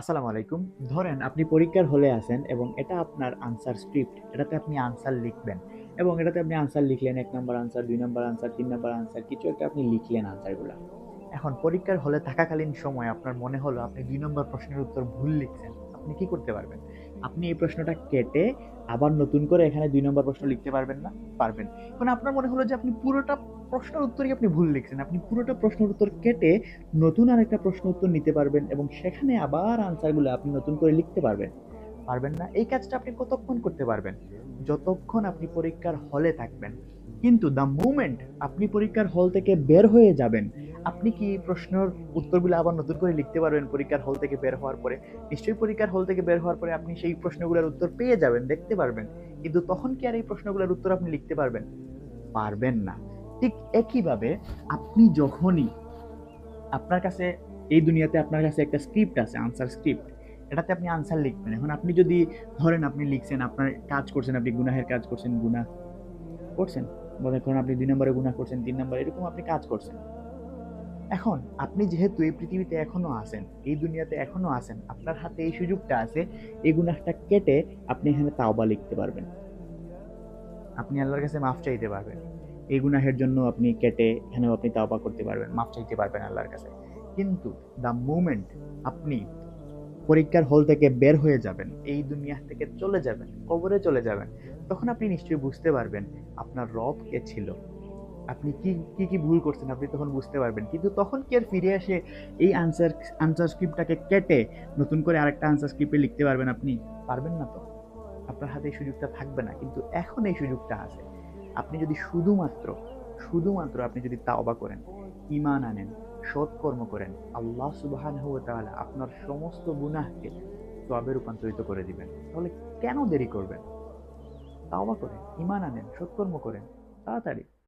আসসালামু আলাইকুম। ধরেন আপনি পরীক্ষার হলে আছেন এবং এটা আপনার আনসার স্ক্রিপ্ট এটাতে আপনি আনসার লিখবেন এবং এটাতে আপনি আনসার লিখলেন, এক নম্বর আনসার দুই নম্বর আনসার তিন নম্বর আনসার কিছু একটা আপনি লিখলেন আনসারগুলো এখন পরীক্ষার হলে থাকাকালীন সময় আপনার মনে হলো আপনি দুই নম্বর প্রশ্নের উত্তর ভুল লিখছেন। আপনি কি করতে পারবেন? আপনি এই প্রশ্নটা কেটে আবার নতুন করে এখানে দুই নম্বর প্রশ্ন লিখতে পারবেন না? পারবেন। এখন আপনার মনে হলো যে আপনি পুরোটা প্রশ্নের উত্তরই আপনি ভুল লিখছেন। আপনি পুরোটা প্রশ্নের উত্তর কেটে নতুন আরেকটা প্রশ্ন উত্তর নিতে পারবেন এবং সেখানে আবার আনসারগুলো আপনি নতুন করে লিখতে পারবেন। পারবেন না? এই কাজটা আপনি কতক্ষণ করতে পারবেন? যতক্ষণ আপনি পরীক্ষার হলে থাকবেন। কিন্তু দ্য মুমেন্ট আপনি পরীক্ষার হল থেকে বের হয়ে যাবেন আপনি কি প্রশ্নের উত্তরগুলো আবার নতুন করে লিখতে পারবেন পরীক্ষার হল থেকে বের হওয়ার পরে? নিশ্চয়ই পরীক্ষার হল থেকে বের হওয়ার পরে আপনি সেই প্রশ্নগুলোর উত্তর পেয়ে যাবেন, দেখতে পারবেন। কিন্তু তখন কি আর এই প্রশ্নগুলোর উত্তর আপনি লিখতে পারবেন? পারবেন না। ঠিক একইভাবে আপনি যখনই আপনার কাছে, এই দুনিয়াতে আপনার কাছে একটা স্ক্রিপ্ট আছে আনসার স্ক্রিপ্ট এটাতে আপনি আনসার লিখবেন। এখন আপনি যদি ধরেন আপনি লিখছেন, আপনার কাজ করছেন, আপনি গুনাহের কাজ করছেন, গুনাহ করছেন, মনে করেন আপনি দুই নম্বরে গুনাহ করছেন, তিন নম্বরে, এরকম আপনি কাজ করছেন। এখন আপনি যেহেতু এই পৃথিবীতে এখনও আছেন, এই দুনিয়াতে এখনও আছেন, আপনার হাতে এই সুযোগটা আছে, এই গুনাহটা কেটে আপনি এখানে তাওবা লিখতে পারবেন। আপনি আল্লাহর কাছে মাফ চাইতে পারবেন। এই গুনাহের জন্য আপনি কেটে এখানেও আপনি তাওবা করতে পারবেন, মাফ চাইতে পারবেন আল্লাহর কাছে। কিন্তু দ্য মুমেন্ট আপনি পরীক্ষার হল থেকে বের হয়ে যাবেন, এই দুনিয়া থেকে চলে যাবেন, কবরে চলে যাবেন, তখন আপনি নিশ্চয়ই বুঝতে পারবেন আপনার রব কে ছিল। আপনি কি কি কি ভুল করছেন আপনি তখন বুঝতে পারবেন। কিন্তু তখন কি আর ফিরে এসে এই আনসার আনসার স্ক্রিপ্টটাকে কেটে নতুন করে আরেকটা আনসার স্ক্রিপ্টে লিখতে পারবেন আপনি? পারবেন না তো। আপনার হাতে এই সুযোগটা থাকবে না। কিন্তু এখন এই সুযোগটা আছে। আপনি যদি শুধুমাত্র শুধুমাত্র আপনি যদি তাওবা করেন ইমান আনেন, সৎকর্ম করেন, আল্লাহ সুবহানাহু ওয়া তাআলা আপনার সমস্ত গুনাহকে তবে রূপান্তরিত করে দিবেন। তাহলে কেন দেরি করবেন? তাওবা করেন ইমান আনেন, সৎকর্ম করেন, তাড়াতাড়ি।